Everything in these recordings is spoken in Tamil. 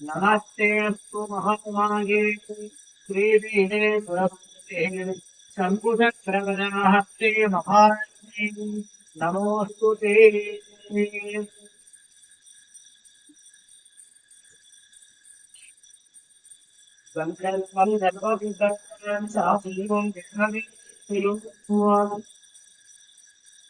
नमस्ते अस्तु महामागे श्रीदेहे सुरपते शङ्कुशक्रवदनहस्ते महाराजी नमोऽस्तु ते सङ्कल्पं सर्वविदं साधीवं विघ्नविघ्नम्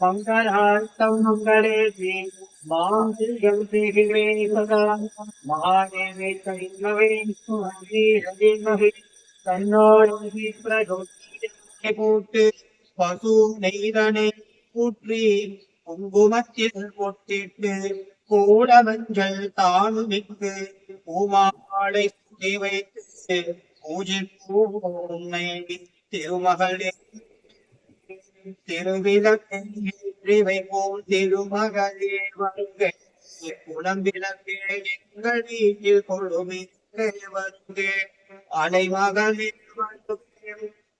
மங்களார்த்தம் மங்களேஷி மாந்தியம் திகிவே சதா மகாதேவி தைன்னவை சுமந்தி ரதிமகி தன்னோரங்கி பிரகோத்தி கூட்டு பசு நெய்தனை கூற்றி குங்குமத்தில் பொட்டிட்டு கூடமஞ்சள் தானுமிக்கு பூமாளை வைத்து பூஜிப்பூ திருமகளே திருவிளக்கை வைப்போம் திருமகளே வருக குளம்பிளக்கே எங்கள் வீட்டில் கொழுமிக்கே வருக அலைமகளே வருகே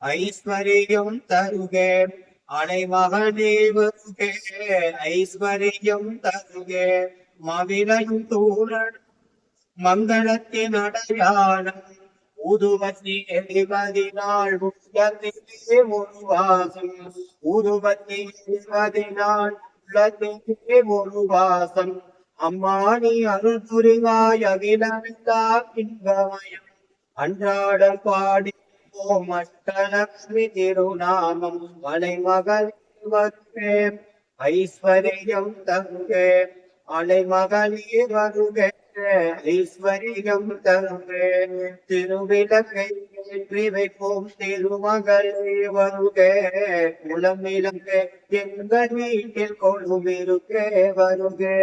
ஐஸ்வர்யம் தருகே அலைமகளே வருகே ஐஸ்வர்யம் தருகே மவிலையும் தூரன் மங்களத்தின் அடையாளம் ஊதுபத்தி எரிவதினால் உள்ளத்திலே ஒரு வாசம் ஊதுபத்தி எரிவதினால் உள்ளத்திலே ஒரு வாசம் அம்மானி அருள் புரிவாய் அகிலமில்லா இன்பமயம். அன்றாடம் பாடி ஓம் அஷ்டலக்ஷ்மி திருநாமம். மலைமகள் வருகே ஐஸ்வர்யம் தருகே அலைமகளே வருகே ஐஸ்வர்யம் தருகே திருவிளக்கை ஏற்றி வைப்போம் திருமகளை வருகே. குளமிலங்கே எங்கள் வீட்டில் கொழுவிருக்கே வருகே.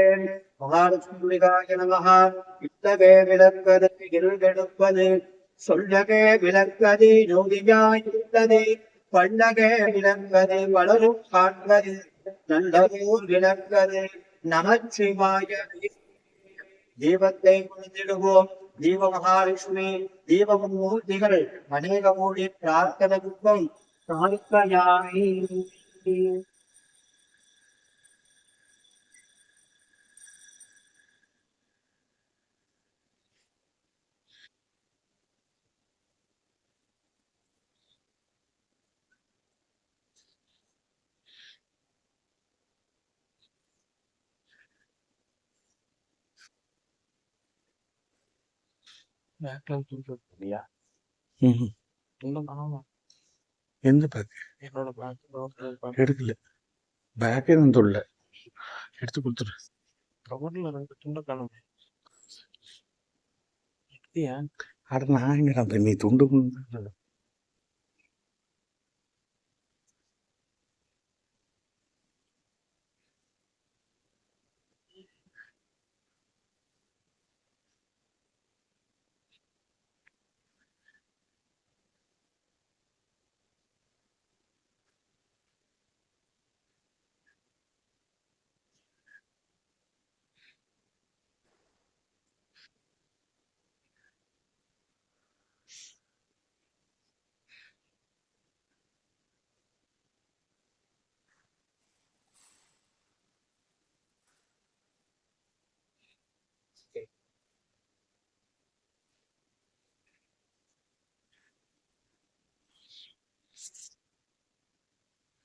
மகாலட்சுமிகாய நமகா இத்தகே விளக்கது இருளெடுப்பது சொல்லகே விளக்கது ஜோதியாயிருந்தது பண்டகே விளக்கது வளரும் காண்பது. நல்லதூர் விளக்கது. நமச்சிவாய தீபத்தை கொடுத்திடுவோம் தீப மகாவிஷ்ணு தீப மூர்த்திகள் அநேக மூடி பிரார்த்தனைக்கும் பேக்லாம் தூக்கிட்டு இல்லையா? எந்த பேக் என்னோட பேக் எடுக்கல. பேக்கே நான் தொல்ல எடுத்து கொடுத்துரு துண்டை காணுமே. எடுத்தியா? அட நான் எங்கடா நீ துண்டு கொண்டு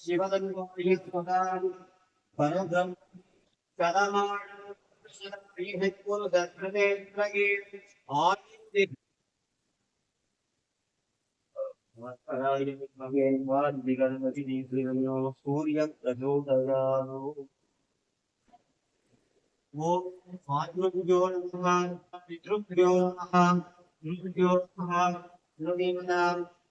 शिवदन्वायुष्मदान् सूर्य वो पितृभ्यो नमः गुरुभ्यो नमः गुरुदेवतां